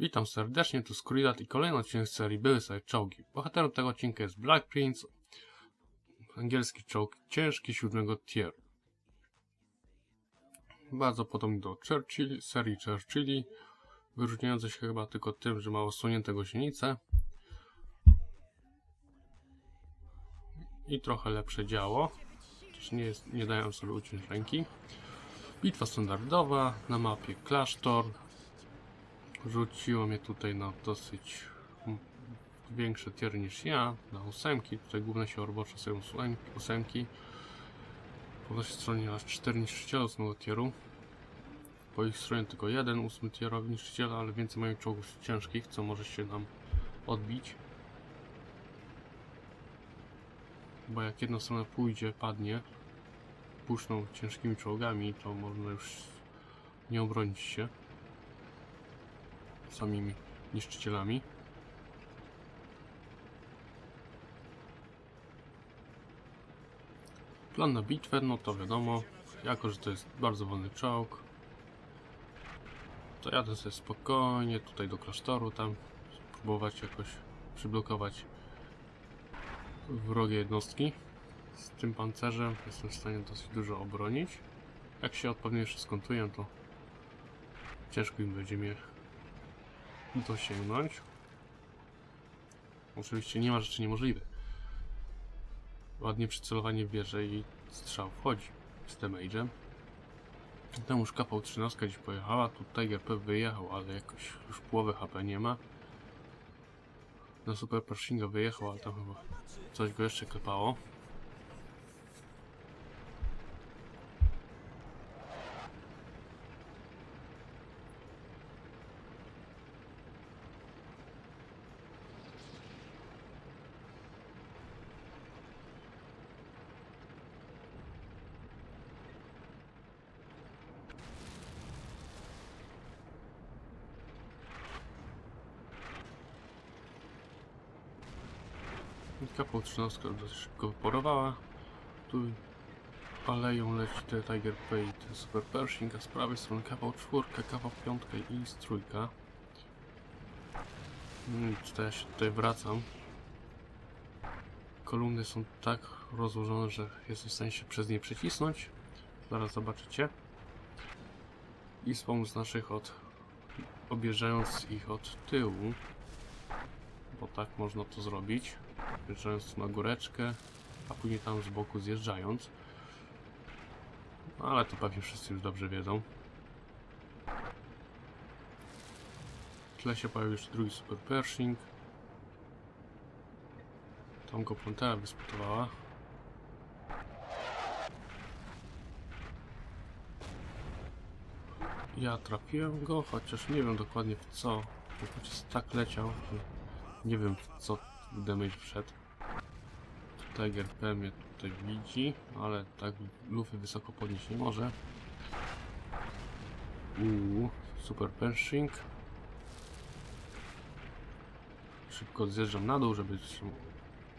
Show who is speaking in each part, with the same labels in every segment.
Speaker 1: Witam serdecznie, tu Skuridat i kolejny odcinek z serii Były sobie czołgi. Bohaterem tego odcinka jest Black Prince, angielski czołg ciężki siódmego tieru. Bardzo podobny do Churchill, serii Churchilli, wyróżniający się chyba tylko tym, że ma osunięte gąsienice i trochę lepsze działo, chociaż nie, jest, nie dają sobie uciąć ręki. Bitwa standardowa na mapie klasztor, Rzuciło mnie tutaj na dosyć większe tier niż ja, na ósemki. Tutaj główne się robocze są ósem- ósemki. Po naszej stronie aż 4 niszczyciele ósmego tieru. Po ich stronie tylko jeden ósmy tierowy niszczyciel, ale więcej mają czołgów ciężkich, co może się nam odbić. Bo jak jedna strona pójdzie, padnie, puszczą ciężkimi czołgami, to można już nie obronić się samymi niszczycielami. Plan na bitwę, no to wiadomo, jako że to jest bardzo wolny czołg, to jadę sobie spokojnie tutaj do klasztoru, tam spróbować jakoś przyblokować wrogie jednostki. Z tym pancerzem jestem w stanie dosyć dużo obronić. Jak się odpowiednio jeszcze skontuję, to ciężko im będzie mnie dosięgnąć. Oczywiście nie ma rzeczy niemożliwych. Ładnie przycelowanie w wieżę i strzał wchodzi z damage'em. Tam już kapał 13 gdzieś pojechała, tutaj GP wyjechał, ale jakoś już połowy HP nie ma. Na Super Pershinga wyjechał, ale tam chyba coś go jeszcze klepało. Kapał 13 dość szybko wyparowała. Tu aleją leci te Tiger Pay i ten Super Pershing, a z prawej strony kawał czwórka, kawał piątka i z trójka. Hmm, to ja się tutaj wracam. Kolumny są tak rozłożone, że jestem w stanie się przez nie przecisnąć. Zaraz zobaczycie. I wspomóc naszych od... objeżdżając ich od tyłu. Bo tak można to zrobić wjeżdżając na góreczkę, a później tam z boku zjeżdżając. No, ale to pewnie wszyscy już dobrze wiedzą. W tle się pojawił jeszcze drugi Super Pershing. Tam go Pantera wyspotowała. Ja trafiłem go, chociaż nie wiem dokładnie w co. Chociaż tak leciał, że nie wiem co damage wszedł. Tiger P mnie tutaj widzi, ale tak lufy wysoko podnieść nie może. Uuu, super pershing. Szybko zjeżdżam na dół, żeby,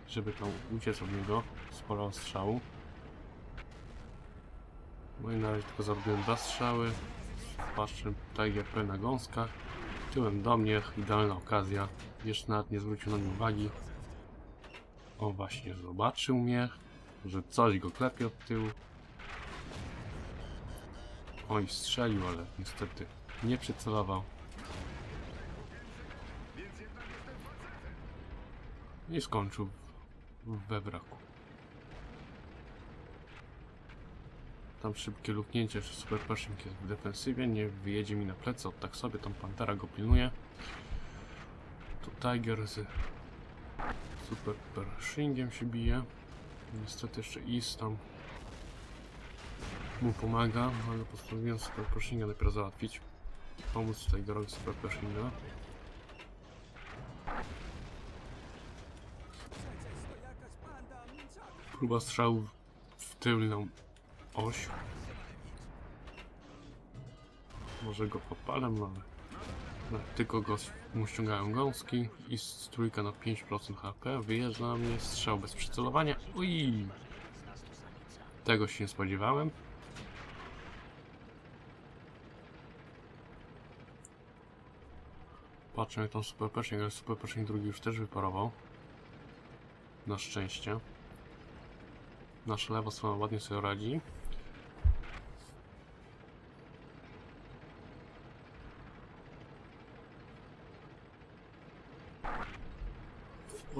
Speaker 1: żeby tam uciec od niego z pola strzału. No i na razie tylko zarobiłem dwa strzały. Patrzę Tiger P na gąskach. Tyłem do mnie, idealna okazja. Jeszcze nawet nie zwrócił na mnie uwagi. O, właśnie, zobaczył mnie, że coś go klepie od tyłu. Oj, strzelił, ale niestety nie przycelował. I skończył we wraku. Tam szybkie luknięcie, że Super Pershing jest w defensywie, nie wyjedzie mi na plecy, od tak sobie, tam Pantera go pilnuje. Tu Tiger z Super Pershingiem się bije. Niestety jeszcze Is tam mu pomaga, ale postanowiłem Super Pershinga najpierw załatwić. Pomóc tutaj drogi Super Pershinga. Próba strzału w tylną Może go podpalam, no ale no, tylko go mu ściągają gąski i z trójka na 5% HP. Wyjeżdża na mnie strzał bez przycelowania. Ui! Tego się nie spodziewałem. Patrzę jak tam super pecznik, ale super drugi już też wyparował. Na szczęście. Nasza lewa strona ładnie sobie radzi.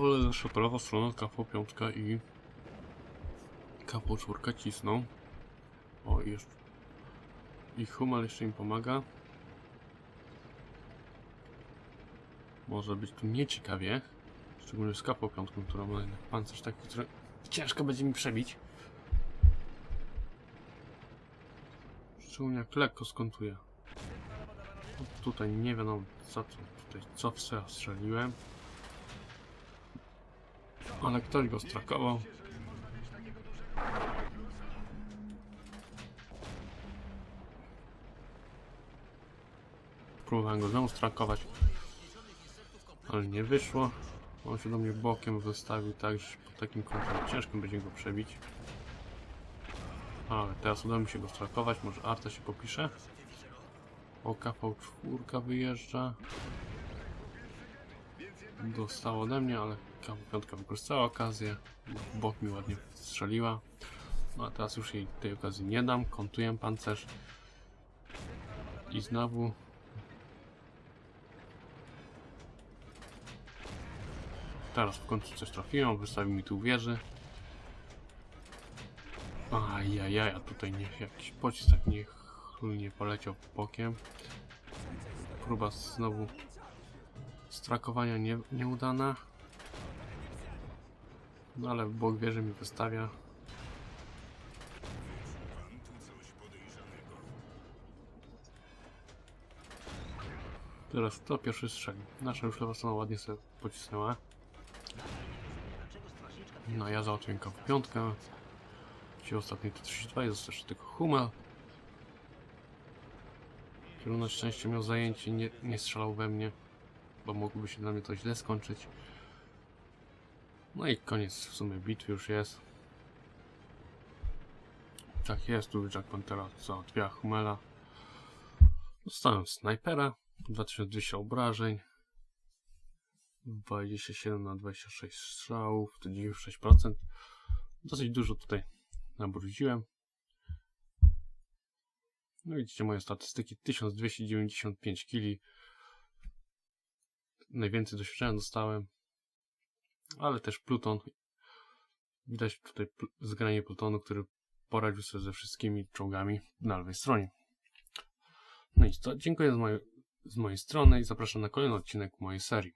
Speaker 1: Ale nasza prawa strona kapo piątka i kapo czwórka cisną. O i jeszcze. I Humal jeszcze im pomaga. Może być tu nieciekawie. Szczególnie z kapą piątką, która ma pancerz taki, który ciężko będzie mi przebić. Szczególnie jak lekko skontuje. No, tutaj nie wiadomo co tutaj co strzeliłem. Ale ktoś go strakował. Próbowałem go znowu strakować. Ale nie wyszło. On się do mnie bokiem wystawił tak, że po takim kątem ciężko będzie go przebić. Ale teraz uda mi się go strakować. Może Arta się popisze. O, KV4 wyjeżdża. Dostał ode mnie, ale KV5 wykorzystała okazję. W bok mi ładnie strzeliła. No a teraz już jej tej okazji nie dam. Kontuję pancerz. I znowu Teraz w końcu coś trafiłem, wystawił mi tu wieży. Ajajaj, a tutaj niech jakiś pocisk tak niechlujnie poleciał bokiem. Próba znowu strakowania nie, nieudana. No ale bok wieży mi wystawia. Teraz to pierwszy strzelił. Nasza już lewa strona ładnie sobie pocisnęła. No ja załatwiłem w piątkę. Ci ostatni to 32 jest jeszcze tylko. Który na szczęście miał zajęcie, nie, nie strzelał we mnie. Bo mogłoby się dla mnie to źle skończyć. No i koniec w sumie bitwy już jest. Tak jest, tu Jack Pantera załatwia Hummela. Dostałem snajpera, 2200 obrażeń. 27 na 26 strzałów, to 96%. Dosyć dużo tutaj nabrudziłem. No widzicie moje statystyki, 1295 kg. Najwięcej doświadczenia dostałem. Ale też Pluton. Widać tutaj zgranie Plutonu, który poradził sobie ze wszystkimi czołgami na lewej stronie. No i to dziękuję z z mojej strony i zapraszam na kolejny odcinek mojej serii.